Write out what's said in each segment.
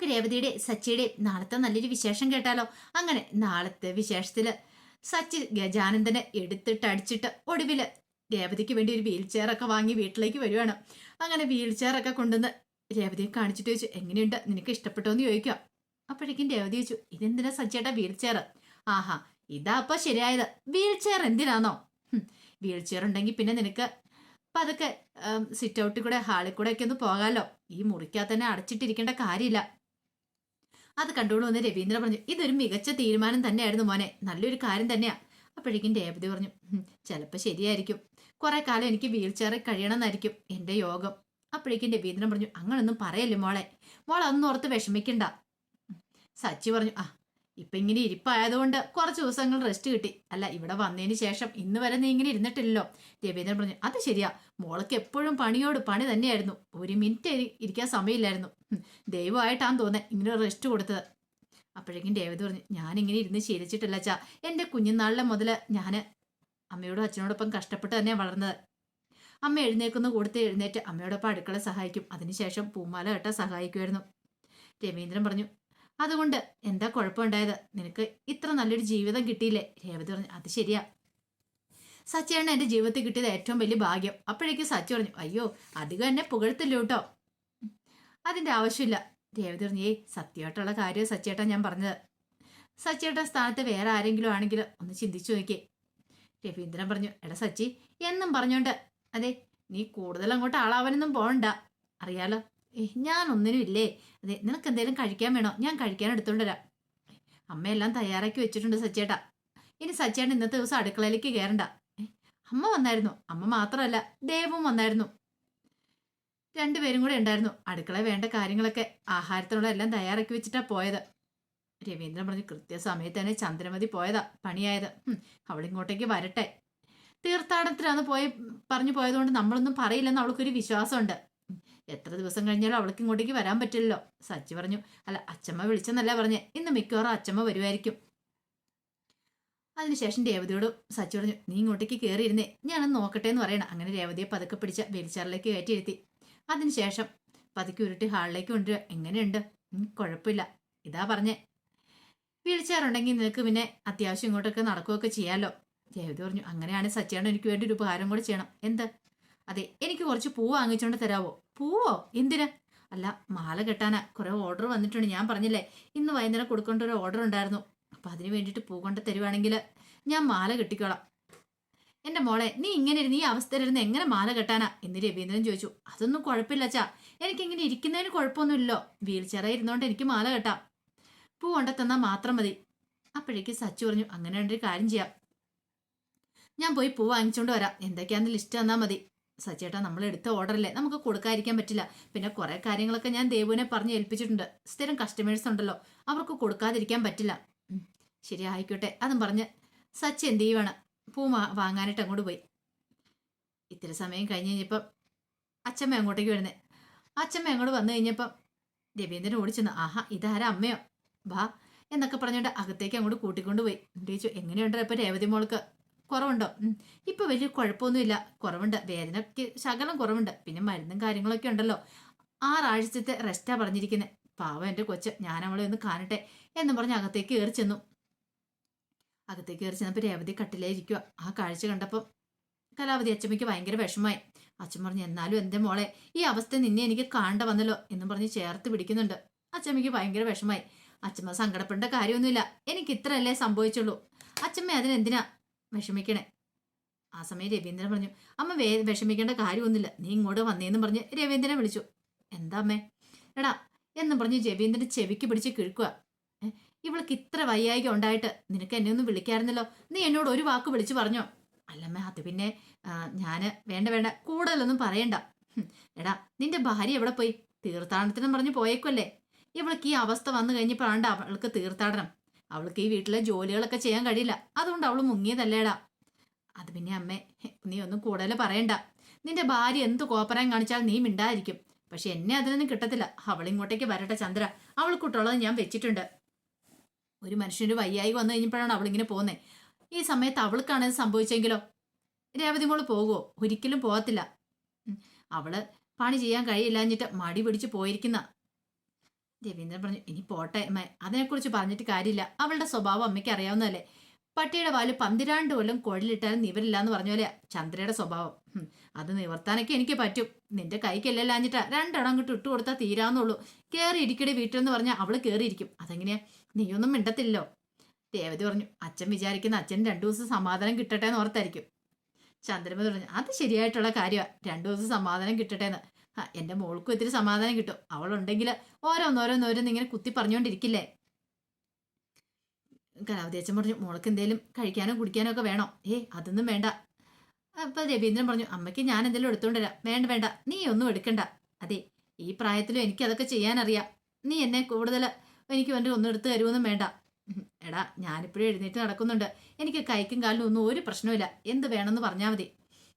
നമുക്ക് രേവതിയുടെ സച്ചിയുടെ നാളത്തെ നല്ലൊരു വിശേഷം കേട്ടാലോ? അങ്ങനെ നാളത്തെ വിശേഷത്തിൽ സച്ചി ഗജാനന്ദനെ എടുത്തിട്ട് അടിച്ചിട്ട് ഒടുവിൽ രേവതിക്ക് വേണ്ടി ഒരു വീൽ ചെയറൊക്കെ വാങ്ങി വീട്ടിലേക്ക് വരുവാണ്. അങ്ങനെ വീൽ ചെയറൊക്കെ കൊണ്ടുവന്ന് രേവതിയെ കാണിച്ചിട്ട് ചോദിച്ചു എങ്ങനെയുണ്ട്? നിനക്ക് ഇഷ്ടപ്പെട്ടോ എന്ന് ചോദിക്കാം അപ്പോഴേക്കും രേവതി ചോദിച്ചു ഇതെന്തിനാ സച്ചിയേട്ടാ വീൽ ചെയർ? ആഹാ ഇതാ അപ്പൊ ശരിയായത്. വീൽ ചെയർ എന്തിനാണോ വീൽ ചെയർ ഉണ്ടെങ്കിൽ പിന്നെ നിനക്ക് പതുക്കെ സിറ്റ് ഔട്ടിൽ കൂടെ ഹാളിൽ കൂടെ ഒക്കെ ഒന്ന് പോകാമല്ലോ ഈ മുറിക്കാത്തന്നെ അടച്ചിട്ടിരിക്കേണ്ട കാര്യമില്ല. അത് കണ്ടോളൂ എന്ന് രവീന്ദ്ര പറഞ്ഞു ഇതൊരു മികച്ച തീരുമാനം തന്നെയായിരുന്നു മോനെ. നല്ലൊരു കാര്യം തന്നെയാ. അപ്പോഴേക്കും രേവതി പറഞ്ഞു ചിലപ്പോൾ ശരിയായിരിക്കും. കുറെ കാലം എനിക്ക് വീൽ ചെയറിൽ കഴിയണമെന്നായിരിക്കും എന്റെ യോഗം. അപ്പോഴേക്കും രവീന്ദ്രൻ പറഞ്ഞു അങ്ങനൊന്നും പറയല്ലേ മോളെ. മോൾ ഒന്നും ഓർത്ത് വിഷമിക്കണ്ട. സച്ചി പറഞ്ഞു ആ ഇപ്പൊ ഇങ്ങനെ ഇരിപ്പായതുകൊണ്ട് കുറച്ച് ദിവസങ്ങൾ റെസ്റ്റ് കിട്ടി. അല്ല ഇവിടെ വന്നതിന് ശേഷം ഇന്ന് വരെ നീ ഇങ്ങനെ ഇരുന്നിട്ടില്ലല്ലോ. രവീന്ദ്രൻ പറഞ്ഞു അത് ശരിയാ. മോൾക്ക് എപ്പോഴും പണിയോട് പണി തന്നെയായിരുന്നു. ഒരു മിനിറ്റ് ഇരിക്കാൻ സമയമില്ലായിരുന്നു. ദൈവമായിട്ടാന്ന് തോന്നേ ഇങ്ങനെ റെസ്റ്റ് കൊടുത്തത്. അപ്പോഴേക്കും രേവതി പറഞ്ഞു ഞാനിങ്ങനെ ഇരുന്ന് ശീലിച്ചിട്ടില്ല ചാ എന്റെ കുഞ്ഞുനാളിലെ മുതൽ ഞാൻ അമ്മയോടും അച്ഛനോടൊപ്പം കഷ്ടപ്പെട്ട് തന്നെ വളർന്നത്. അമ്മ എഴുന്നേൽക്കുന്ന കൊടുത്ത് എഴുന്നേറ്റ് അമ്മയോടൊപ്പം അടുക്കള സഹായിക്കും. അതിനുശേഷം പൂമാല കെട്ടാൻ സഹായിക്കുമായിരുന്നു. രവീന്ദ്രൻ പറഞ്ഞു അതുകൊണ്ട് എന്താ കുഴപ്പമുണ്ടായത്? നിനക്ക് ഇത്ര നല്ലൊരു ജീവിതം കിട്ടിയില്ലേ? രേവതി പറഞ്ഞു അത് ശരിയാ. സച്ചിയാണ് എന്റെ ജീവിതത്തിൽ കിട്ടിയത് ഏറ്റവും വലിയ ഭാഗ്യം. അപ്പോഴേക്കും സച്ചു പറഞ്ഞു അയ്യോ അധികം എന്നെ പുകഴ്ത്തില്ല കേട്ടോ. അതിന്റെ ആവശ്യമില്ല. രേവതി പറഞ്ഞു ഏയ് സത്യമായിട്ടുള്ള കാര്യം സച്ചേട്ടൻ ഞാൻ പറഞ്ഞത്. സച്ചേട്ട സ്ഥാനത്ത് വേറെ ആരെങ്കിലും ആണെങ്കിൽ ഒന്ന് ചിന്തിച്ചു നോക്കിയേ രവീന്ദ്രൻ പറഞ്ഞു എടാ സച്ചി എന്നും പറഞ്ഞോണ്ട് അതെ നീ കൂടുതൽ അങ്ങോട്ട് ആളാവാനൊന്നും പോകണ്ട അറിയാലോ? ഏ ഞാൻ ഒന്നിനും ഇല്ലേ അതെ നിനക്ക് എന്തെങ്കിലും കഴിക്കാൻ വേണോ? ഞാൻ കഴിക്കാൻ എടുത്തോണ്ട് വരാം. അമ്മയെല്ലാം തയ്യാറാക്കി വെച്ചിട്ടുണ്ട് സച്ചേട്ടാ. ഇനി സച്ചേട്ടൻ ഇന്നത്തെ ദിവസം അടുക്കളയിലേക്ക് കയറണ്ട അമ്മ വന്നായിരുന്നു. അമ്മ മാത്രമല്ല ദേവും വന്നായിരുന്നു. രണ്ടുപേരും കൂടെ ഉണ്ടായിരുന്നു. അടുക്കള വേണ്ട കാര്യങ്ങളൊക്കെ ആഹാരത്തിനുള്ള എല്ലാം തയ്യാറാക്കി വെച്ചിട്ടാ പോയത്. രവീന്ദ്രൻ പറഞ്ഞു കൃത്യസമയത്ത് തന്നെ ചന്ദ്രമതി പോയതാ പണിയായത്. അവളിങ്ങോട്ടേക്ക് വരട്ടെ. തീർത്ഥാടനത്തിലാന്ന് പോയി പറഞ്ഞു പോയതുകൊണ്ട് നമ്മളൊന്നും പറയില്ലെന്ന് അവൾക്കൊരു വിശ്വാസമുണ്ട്. എത്ര ദിവസം കഴിഞ്ഞാലും അവൾക്ക് ഇങ്ങോട്ടേക്ക് വരാൻ പറ്റില്ലല്ലോ. സച്ചി പറഞ്ഞു അല്ല അച്ചമ്മ വിളിച്ചെന്നല്ല പറഞ്ഞേ. ഇന്ന് മിക്കവാറും അച്ചമ്മ വരുമായിരിക്കും അതിനുശേഷം രേവതിയോട് സച്ചി പറഞ്ഞു നീ ഇങ്ങോട്ടേക്ക് കയറിയിരുന്നേ ഞാനൊന്ന് നോക്കട്ടെ എന്ന് പറയണം. അങ്ങനെ രേവതിയെ പതുക്കെ പിടിച്ച വീൽചെയറിലേക്ക് കയറ്റിയിരുത്തി. അതിനുശേഷം പതുക്കെ ഉരുട്ടി ഹാളിലേക്ക് കൊണ്ടുവരിക. എങ്ങനെയുണ്ട്? കുഴപ്പമില്ല. ഇതാ പറഞ്ഞേ. വിളിച്ചാറുണ്ടെങ്കിൽ നിനക്ക് പിന്നെ അത്യാവശ്യം ഇങ്ങോട്ടൊക്കെ നടക്കുകയൊക്കെ ചെയ്യാമല്ലോ രേവതി പറഞ്ഞു അങ്ങനെയാണ് സച്ചിയാണ് എനിക്ക് വേണ്ടി ഒരു ഉപകാരം കൂടെ ചെയ്യണം. എന്ത്? അതെ എനിക്ക് കുറച്ച് പൂ വാങ്ങിച്ചുകൊണ്ട് തരാവോ. പൂവോ? എന്തിന്? അല്ല മാല കെട്ടാനാ. കുറെ ഓർഡർ വന്നിട്ടുണ്ട്. ഞാൻ പറഞ്ഞില്ലേ ഇന്ന് വൈകുന്നേരം കൊടുക്കേണ്ട ഒരു ഓർഡർ ഉണ്ടായിരുന്നു. അപ്പൊ അതിന് വേണ്ടിയിട്ട് പൂ കൊണ്ട് തരുവാണെങ്കിൽ ഞാൻ മാല കെട്ടിക്കോളാം. എന്റെ മോളെ നീ ഇങ്ങനെ ഇരുന്ന് ഈ അവസ്ഥയിലിരുന്ന് എങ്ങനെ മാല കെട്ടാനാ? എന്ന് രവീന്ദ്രൻ ചോദിച്ചു. അതൊന്നും കുഴപ്പമില്ല എനിക്ക് ഇങ്ങനെ ഇരിക്കുന്നതിന് കുഴപ്പമൊന്നുമില്ലല്ലോ. വീൽ ചെയർ ഇരുന്നോണ്ട് എനിക്ക് മാല കെട്ടാം. പൂ കൊണ്ട തന്നാൽ മാത്രം മതി. അപ്പോഴേക്ക് സച്ചു പറഞ്ഞു അങ്ങനെ ഒരു കാര്യം ചെയ്യാം. ഞാൻ പോയി പൂ വാങ്ങിച്ചുകൊണ്ട് വരാം. എന്തൊക്കെയാണെന്ന് ലിസ്റ്റ് തന്നാൽ മതി. സച്ചേട്ടാ നമ്മൾ എടുത്ത ഓർഡറല്ലേ? നമുക്ക് കൊടുക്കാതിരിക്കാൻ പറ്റില്ല. പിന്നെ കുറെ കാര്യങ്ങളൊക്കെ ഞാൻ ദേവുവിനെ പറഞ്ഞ് ഏൽപ്പിച്ചിട്ടുണ്ട്. സ്ഥിരം കസ്റ്റമേഴ്സ് ഉണ്ടല്ലോ. അവർക്ക് കൊടുക്കാതിരിക്കാൻ പറ്റില്ല. ശരി ആയിക്കോട്ടെ. അതും പറഞ്ഞ് സച്ച് എന്ത് ചെയ്യുവാണ്? പൂ വാങ്ങാനായിട്ട് അങ്ങോട്ട് പോയി. ഇത്തിരി സമയം കഴിഞ്ഞ് കഴിഞ്ഞപ്പം അച്ഛമ്മ അങ്ങോട്ടേക്ക് വരുന്നേ. അച്ഛമ്മ അങ്ങോട്ട് വന്നു കഴിഞ്ഞപ്പം രവീന്ദ്രൻ ഓടിച്ചെന്ന് ആഹാ ഇതാരാ അമ്മയോ? വാ എന്നൊക്കെ പറഞ്ഞുകൊണ്ട് അകത്തേക്ക് അങ്ങോട്ട് കൂട്ടിക്കൊണ്ട് പോയി. എന്നിട്ട് ചോദിച്ചു? എങ്ങനെയുണ്ടോ ഇപ്പം രേവതി മോൾക്ക്? കുറവുണ്ടോ. ഇപ്പൊ വലിയ കുഴപ്പമൊന്നുമില്ല. കുറവുണ്ട്. വേദനയ്ക്ക് ശകലം കുറവുണ്ട്. പിന്നെ മരുന്നും കാര്യങ്ങളൊക്കെ ഉണ്ടല്ലോ. ആറാഴ്ചത്തെ റെസ്റ്റാ പറഞ്ഞിരിക്കുന്നത് പാവം എന്റെ കൊച്ച്. ഞാൻ അവളെ ഒന്ന് കാണട്ടെ എന്ന് പറഞ്ഞ് അകത്തേക്ക് കയറി ചെന്നു. അകത്തേക്ക് കയറി ചെന്നപ്പോൾ രേവതി കട്ടിലായിരിക്കുക ആ കാഴ്ച കണ്ടപ്പോൾ കലാവതി അച്ചമ്മയ്ക്ക് ഭയങ്കര വിഷമമായി. അച്ഛൻ പറഞ്ഞു എന്നാലും എന്റെ മോളെ ഈ അവസ്ഥ നിന്നെ എനിക്ക് കാണണ്ട വന്നല്ലോ എന്നും പറഞ്ഞ് ചേർത്ത് പിടിക്കുന്നുണ്ട്. അച്ചമ്മയ്ക്ക് ഭയങ്കര വിഷമമായി. അച്ചമ്മ സങ്കടപ്പെടേണ്ട കാര്യമൊന്നുമില്ല. എനിക്ക് ഇത്രയല്ലേ സംഭവിച്ചുള്ളൂ. അച്ചമ്മ അതിനെന്തിനാ വിഷമിക്കണേ. ആ സമയം രവീന്ദ്രൻ പറഞ്ഞു അമ്മ വേ വിഷമിക്കേണ്ട കാര്യമൊന്നുമില്ല. നീ ഇങ്ങോട്ട് വന്നേന്നും പറഞ്ഞ് രവീന്ദ്രനെ വിളിച്ചു. എന്താ അമ്മേ? എടാ എന്നും പറഞ്ഞ് രവീന്ദ്രൻ ചെവിക്ക് പിടിച്ച് കിഴുക്കുക. ഇവൾക്ക് ഇത്ര വയ്യായിക ഉണ്ടായിട്ട് നിനക്ക് എന്നെ ഒന്നും വിളിക്കാറുന്നല്ലോ നീ എന്നോട് ഒരു വാക്ക് വിളിച്ചു പറഞ്ഞോ? അല്ലമ്മേ അത് പിന്നെ ഞാൻ വേണ്ട വേണ്ട. കൂടുതലൊന്നും പറയണ്ട. എടാ നിന്റെ ഭാര്യ എവിടെ പോയി? തീർത്ഥാടനത്തിനും പറഞ്ഞ് പോയേക്കുമല്ലേ ഇവൾക്ക് ഈ അവസ്ഥ വന്നു കഴിഞ്ഞപ്പോഴാണ്ട് അവൾക്ക് തീർത്ഥാടനം. അവൾക്ക് ഈ വീട്ടിലെ ജോലികളൊക്കെ ചെയ്യാൻ കഴിയില്ല. അതുകൊണ്ട് അവൾ മുങ്ങിയതല്ലേടാ. അത് പിന്നെ അമ്മേ നീ ഒന്നും കൂടുതൽ പറയണ്ട. നിന്റെ ഭാര്യ എന്ത് കോപ്പറാൻ കാണിച്ചാൽ നീ മിണ്ടായിരിക്കും. പക്ഷെ എന്നെ അതിനൊന്നും കിട്ടത്തില്ല. അവളിങ്ങോട്ടേക്ക് വരട്ടെ ചന്ദ്ര. അവൾക്കുട്ടുള്ളത് ഞാൻ വെച്ചിട്ടുണ്ട്. ഒരു മനുഷ്യനൊരു വയ്യായി വന്നു കഴിഞ്ഞപ്പോഴാണ് അവളിങ്ങനെ പോകുന്നത് ഈ സമയത്ത് അവൾക്കാണ് ഇത് സംഭവിച്ചെങ്കിലോ? രേവതി മോൾ പോകുമോ ഒരിക്കലും പോകത്തില്ല. അവൾ പണി ചെയ്യാൻ കഴിയില്ലാഞ്ഞിട്ട് മടി പിടിച്ച് പോയിരിക്കുന്ന. രവീന്ദ്രൻ പറഞ്ഞു ഇനി പോട്ടെ അതിനെക്കുറിച്ച് പറഞ്ഞിട്ട് കാര്യമില്ല. അവളുടെ സ്വഭാവം അമ്മയ്ക്ക് അറിയാവുന്നതല്ലേ. പട്ടിയുടെ വാൽ പന്തിരാണ്ട് കൊല്ലം കുഴലിട്ടാലും നിവരില്ല എന്ന് പറഞ്ഞ പോലെയാ ചന്ദ്രയുടെ സ്വഭാവം. അത് നിവർത്താനൊക്കെ എനിക്ക് പറ്റും. നിന്റെ കൈക്കല്ലാഞ്ഞിട്ടാ രണ്ടെണ്ണം അങ്ങോട്ട് ഇട്ട് കൊടുത്താൽ തീരാന്നുള്ളൂ. കയറി ഇരിക്കടി വീട്ടിൽ എന്ന് പറഞ്ഞാൽ അവൾ കയറിയിരിക്കും അതെങ്ങനെയാ? നീയൊന്നും മിണ്ടത്തില്ലല്ലോ. രേവതി പറഞ്ഞു അച്ഛൻ വിചാരിക്കുന്ന അച്ഛൻ രണ്ടു ദിവസം സമാധാനം കിട്ടട്ടെ എന്ന് ഓർത്തായിരിക്കും. ചന്ദ്രമതി പറഞ്ഞു അത് ശരിയായിട്ടുള്ള കാര്യമാണ് രണ്ടു ദിവസം സമാധാനം കിട്ടട്ടെ എന്ന് ആ എന്റെ മോൾക്കും ഇത്തിരി സമാധാനം കിട്ടും. അവളുണ്ടെങ്കിൽ ഓരോന്നോരോന്നോരോന്ന് ഇങ്ങനെ കുത്തി പറഞ്ഞുകൊണ്ടിരിക്കില്ലേ കലാവതി അച്ഛൻ പറഞ്ഞു മോൾക്ക് എന്തേലും കഴിക്കാനോ കുടിക്കാനോ ഒക്കെ വേണോ? ഏ അതൊന്നും വേണ്ട. അപ്പം രവീന്ദ്രൻ പറഞ്ഞു അമ്മയ്ക്ക് ഞാൻ എന്തെങ്കിലും എടുത്തോണ്ട് വരാം. വേണ്ട വേണ്ട നീ ഒന്നും എടുക്കണ്ട. അതെ ഈ പ്രായത്തിലും എനിക്ക് അതൊക്കെ ചെയ്യാനറിയാം. നീ എന്നെ കൂടുതൽ എനിക്ക് വേണ്ടി ഒന്നും എടുത്തു തരുമൊന്നും വേണ്ട. എടാ ഞാനിപ്പോഴും എഴുന്നേറ്റ് നടക്കുന്നുണ്ട്. എനിക്ക് കൈക്കും കാലിനും ഒന്നും ഒരു പ്രശ്നമില്ല എന്ത് വേണമെന്ന് പറഞ്ഞാൽ മതി.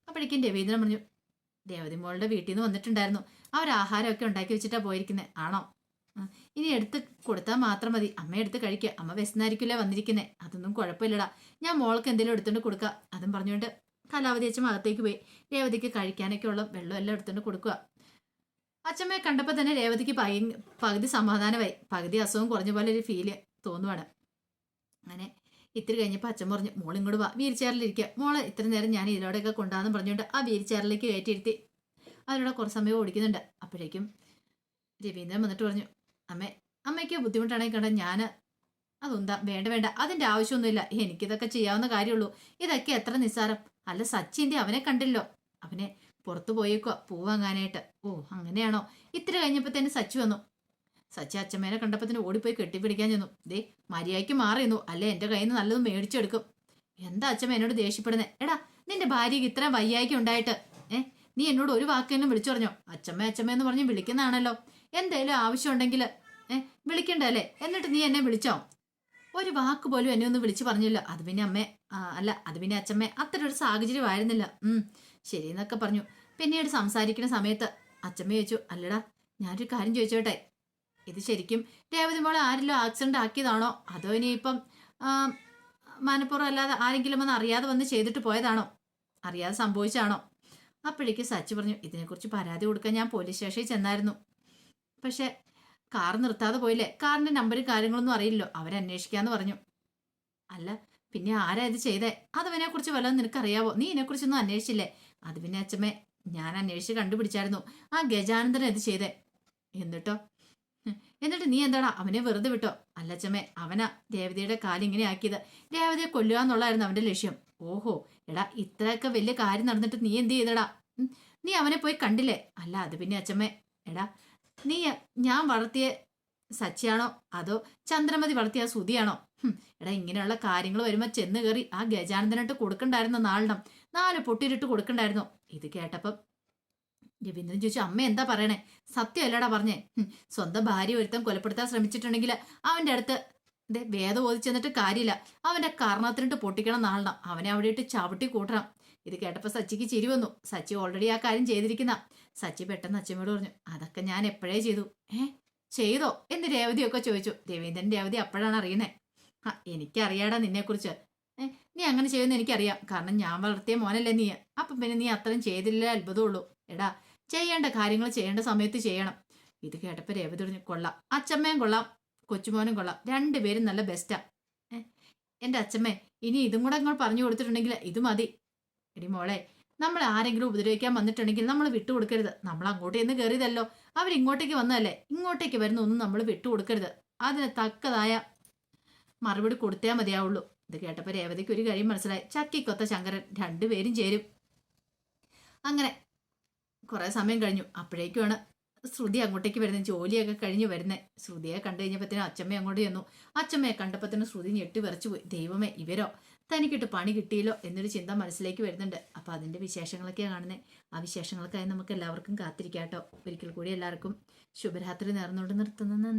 അപ്പോഴേക്കും രവീന്ദ്രൻ പറഞ്ഞു രേവതി മോളുടെ വീട്ടിൽ നിന്ന് വന്നിട്ടുണ്ടായിരുന്നു അവർ ആഹാരമൊക്കെ ഉണ്ടാക്കി വെച്ചിട്ടാ പോയിരിക്കുന്നത് ആണോ? ഇനി എടുത്ത് കൊടുത്താൽ മാത്രം മതി. അമ്മ എടുത്ത് കഴിക്കുക അമ്മ വിശന്നായിരിക്കില്ലേ വന്നിരിക്കുന്നത് അതൊന്നും കുഴപ്പമില്ലടാ. ഞാൻ മോൾക്ക് എന്തെങ്കിലും എടുത്തുകൊണ്ട് കൊടുക്കുക അതും പറഞ്ഞുകൊണ്ട് കാലാവധി അച്ഛൻ അകത്തേക്ക് പോയി. രേവതിക്ക് കഴിക്കാനൊക്കെ ഉള്ള വെള്ളം എല്ലാം എടുത്തുകൊണ്ട് കൊടുക്കുക അച്ഛമ്മയെ കണ്ടപ്പോൾ തന്നെ രേവതിക്ക് പകുതി സമാധാനമായി. പകുതി അസുഖം കുറഞ്ഞ പോലെ ഒരു ഫീൽ തോന്നുവാണ്. അങ്ങനെ ഇത്തിരി കഴിഞ്ഞപ്പോൾ അച്ഛൻ പറഞ്ഞു മോൾ ഇങ്ങോട്ട് വാ വീൽ ചെയറിലിരിക്കുക മോളെ ഇത്ര നേരം ഞാൻ ഇതിലൂടെയൊക്കെ കൊണ്ടാന്ന് പറഞ്ഞുകൊണ്ട് ആ വീൽ ചെയറിലേക്ക് കയറ്റിയിരുത്തി. അതിലൂടെ കുറച്ച് സമയം ഓടിക്കുന്നുണ്ട്. അപ്പോഴേക്കും രവീന്ദ്രൻ വന്നിട്ട് പറഞ്ഞു അമ്മേ അമ്മയ്ക്ക് ബുദ്ധിമുട്ടാണെങ്കിൽ കണ്ട ഞാൻ അതെന്താ വേണ്ട വേണ്ട അതിന്റെ ആവശ്യമൊന്നുമില്ല. എനിക്കിതൊക്കെ ചെയ്യാവുന്ന കാര്യമുള്ളൂ. ഇതൊക്കെ എത്ര നിസ്സാരം. അല്ല സച്ചിന്റെ അവനെ കണ്ടില്ലോ. അവനെ പുറത്തു പോയേക്കുക പൂ വാങ്ങാനായിട്ട്. ഓ അങ്ങനെയാണോ? ഇത്ര കഴിഞ്ഞപ്പോൾ തന്നെ സച്ചി വന്നു. സച്ചി അച്ഛമ്മേനെ കണ്ടപ്പോൾ തന്നെ ഓടിപ്പോയി കെട്ടിപ്പിടിക്കാൻ ചെന്നു. ദേ മര്യാദയ്ക്ക് മാറിയുന്നു അല്ലേ എന്റെ കയ്യിൽ നിന്ന് നല്ലത് മേടിച്ചെടുക്കും. എന്താ അച്ഛമ്മ എന്നോട് ദേഷ്യപ്പെടുന്നത് എടാ നിന്റെ ഭാര്യയ്ക്ക് ഇത്ര വയ്യായ്ക്ക് ഉണ്ടായിട്ട്. ഏ നീ എന്നോട് ഒരു വാക്ക് തന്നെ വിളിച്ചു പറഞ്ഞോ? അച്ഛമ്മ അച്ഛമ്മ എന്ന് പറഞ്ഞ് വിളിക്കുന്നതാണല്ലോ. എന്തേലും ആവശ്യമുണ്ടെങ്കിൽ ഏ വിളിക്കണ്ടല്ലേ എന്നിട്ട് നീ എന്നെ വിളിച്ചോ? ഒരു വാക്ക് പോലും എന്നെ ഒന്ന് വിളിച്ചു പറഞ്ഞില്ല. അത് പിന്നെ അമ്മേ അല്ല അത് പിന്നെ അച്ഛമ്മേ അത്ര ഒരു സാഹചര്യമായിരുന്നില്ല ഉം ശരി എന്നൊക്കെ പറഞ്ഞു. പിന്നീട് സംസാരിക്കുന്ന സമയത്ത് അച്ഛമ്മ ചോദിച്ചു അല്ലടാ ഞാനൊരു കാര്യം ചോദിച്ചോട്ടെ? ഇത് ശരിക്കും രേവതി മോളെ ആരെങ്കിലും ആക്സിഡന്റ് ആക്കിയതാണോ? അതോ ഇനിയിപ്പം മനഃപൂർവം അല്ലാതെ ആരെങ്കിലും ഒന്ന് അറിയാതെ വന്ന് ചെയ്തിട്ട് പോയതാണോ? അറിയാതെ സംഭവിച്ചാണോ? അപ്പോഴേക്ക് സച്ചി പറഞ്ഞു ഇതിനെക്കുറിച്ച് പരാതി കൊടുക്കാൻ ഞാൻ പോലീസ് സ്റ്റേഷനിൽ ചെന്നായിരുന്നു. പക്ഷേ കാർ നിർത്താതെ പോയില്ലേ? കാറിന്റെ നമ്പരും കാര്യങ്ങളൊന്നും അറിയില്ലോ അവരന്വേഷിക്കാന്ന് പറഞ്ഞു. അല്ല പിന്നെ ആരാ ഇത് ചെയ്തേ? അതവനെക്കുറിച്ച് വല്ലതും നിനക്കറിയാവോ? നീ ഇതിനെക്കുറിച്ചൊന്നും അന്വേഷിച്ചില്ലേ? അത് പിന്നെ അച്ഛമ്മേ ഞാൻ അന്വേഷിച്ച് കണ്ടുപിടിച്ചായിരുന്നു. ആ ഗജാനന്ദനെ ഇത് ചെയ്തേ. എന്നിട്ടോ? എന്നിട്ട് നീ എന്താടാ അവനെ വെറുതെ വിട്ടോ? അല്ലച്ചമ്മേ അവനാ രേവതിയുടെ കാലിങ്ങനെ ആക്കിയത്. രേവതിയെ കൊല്ലുക എന്നുള്ളതായിരുന്നു അവന്റെ ലക്ഷ്യം. ഓഹോ എടാ ഇത്രയൊക്കെ വലിയ കാര്യം നടന്നിട്ട് നീ എന്ത് ചെയ്തടാ? നീ അവനെ പോയി കണ്ടില്ലേ? അല്ല അത് പിന്നെ അച്ഛമ്മേ എടാ നീ ഞാൻ വളർത്തിയ സച്ചിയാണോ? അതോ ചന്ദ്രമതി വളർത്തിയ സുതിയാണോ എടാ ഇങ്ങനെയുള്ള കാര്യങ്ങൾ വരുമ്പോൾ ചെന്ന് കയറി ആ ഗജാനന്ദനായിട്ട് കൊടുക്കണ്ടായിരുന്ന നാളിനം നാല് പൊട്ടിയിലിട്ട് കൊടുക്കണ്ടായിരുന്നു. ഇത് കേട്ടപ്പം രവീന്ദ്രൻ ചോദിച്ചു അമ്മ എന്താ പറയണേ? സത്യം അല്ലടാ പറഞ്ഞേ. സ്വന്തം ഭാര്യ ഒരുത്തം കൊലപ്പെടുത്താൻ ശ്രമിച്ചിട്ടുണ്ടെങ്കിൽ അവന്റെ അടുത്ത് ദേ വേദം ഓതിച്ചെന്നിട്ട് കാര്യമില്ല. അവന്റെ കാരണത്തിനിട്ട് പൊട്ടിക്കണം നാളണം അവനെ അവിടെ ഇട്ട് ചവിട്ടി കൂട്ടണം. ഇത് കേട്ടപ്പോൾ സച്ചിക്ക് ചിരി വന്നു. സച്ചി ഓൾറെഡി ആ കാര്യം ചെയ്തിരിക്കുന്ന. സച്ചി പെട്ടെന്ന് അച്ഛമ്മയോട് പറഞ്ഞു അതൊക്കെ ഞാൻ എപ്പോഴേ ചെയ്തു? ഏ ചെയ്തോ? എന്ന് രേവതിയൊക്കെ ചോദിച്ചു. രവീന്ദ്രൻ രേവതി അപ്പോഴാണ് അറിയുന്നത് ആ എനിക്കറിയാടാ നിന്നെക്കുറിച്ച്. ഏ നീ അങ്ങനെ ചെയ്യുമെന്ന് എനിക്കറിയാം. കാരണം ഞാൻ വളർത്തിയ മോനല്ലേ നീ. അപ്പം പിന്നെ നീ അത്രയും ചെയ്തില്ലേ അത്ഭുതമുള്ളൂ. എടാ ചെയ്യേണ്ട കാര്യങ്ങൾ ചെയ്യേണ്ട സമയത്ത് ചെയ്യണം. ഇത് കേട്ടപ്പോൾ രേവതി കൊള്ളാം. അച്ചമ്മയും കൊള്ളാം. കൊച്ചുമോനും കൊള്ളാം. രണ്ടുപേരും നല്ല ബെസ്റ്റാ എന്റെ അച്ഛമ്മേ ഇനി ഇതും കൂടെ നിങ്ങൾ പറഞ്ഞു കൊടുത്തിട്ടുണ്ടെങ്കിൽ ഇത് മതി. എടി മോളെ നമ്മൾ ആരെങ്കിലും ഉപദ്രവിക്കാൻ വന്നിട്ടുണ്ടെങ്കിൽ നമ്മൾ വിട്ടുകൊടുക്കരുത് നമ്മൾ അങ്ങോട്ട് നിന്ന് കയറിയതല്ലോ അവരിങ്ങോട്ടേക്ക് വന്നതല്ലേ? ഇങ്ങോട്ടേക്ക് വരുന്ന ഒന്നും നമ്മൾ വിട്ടുകൊടുക്കരുത് അതിന് തക്കതായ മറുപടി കൊടുത്തേ മതിയാവുള്ളൂ. ഇത് കേട്ടപ്പോൾ രേവതിക്ക് ഒരു കാര്യം മനസ്സിലായി. ചക്കിക്കൊത്ത ശങ്കരൻ രണ്ടുപേരും ചേരും. അങ്ങനെ കുറേ സമയം കഴിഞ്ഞു. അപ്പോഴേക്കുമാണ് ശ്രുതി അങ്ങോട്ടേക്ക് വരുന്നത് ജോലിയൊക്കെ കഴിഞ്ഞ് വരുന്നത് ശ്രുതിയെ കണ്ടു കഴിഞ്ഞപ്പോഴത്തേനും അച്ഛമ്മ അങ്ങോട്ട് ചെന്നു. അച്ഛമ്മയെ കണ്ടപ്പോഴത്തേനും ശ്രുതി ഞെട്ടി വിറച്ചു പോയി. ദൈവമേ ഇവരോ? തനിക്കിട്ട് പണി കിട്ടിയല്ലോ? എന്നൊരു ചിന്ത മനസ്സിലേക്ക് വരുന്നുണ്ട്. അപ്പോൾ അതിന്റെ വിശേഷങ്ങളൊക്കെയാണ് കാണുന്നത് ആ വിശേഷങ്ങൾക്കായി നമുക്ക് എല്ലാവർക്കും കാത്തിരിക്കാം കേട്ടോ ഒരിക്കൽ കൂടി എല്ലാവർക്കും ശുഭരാത്രി നേർന്നുകൊണ്ട് നിർത്തുന്നു.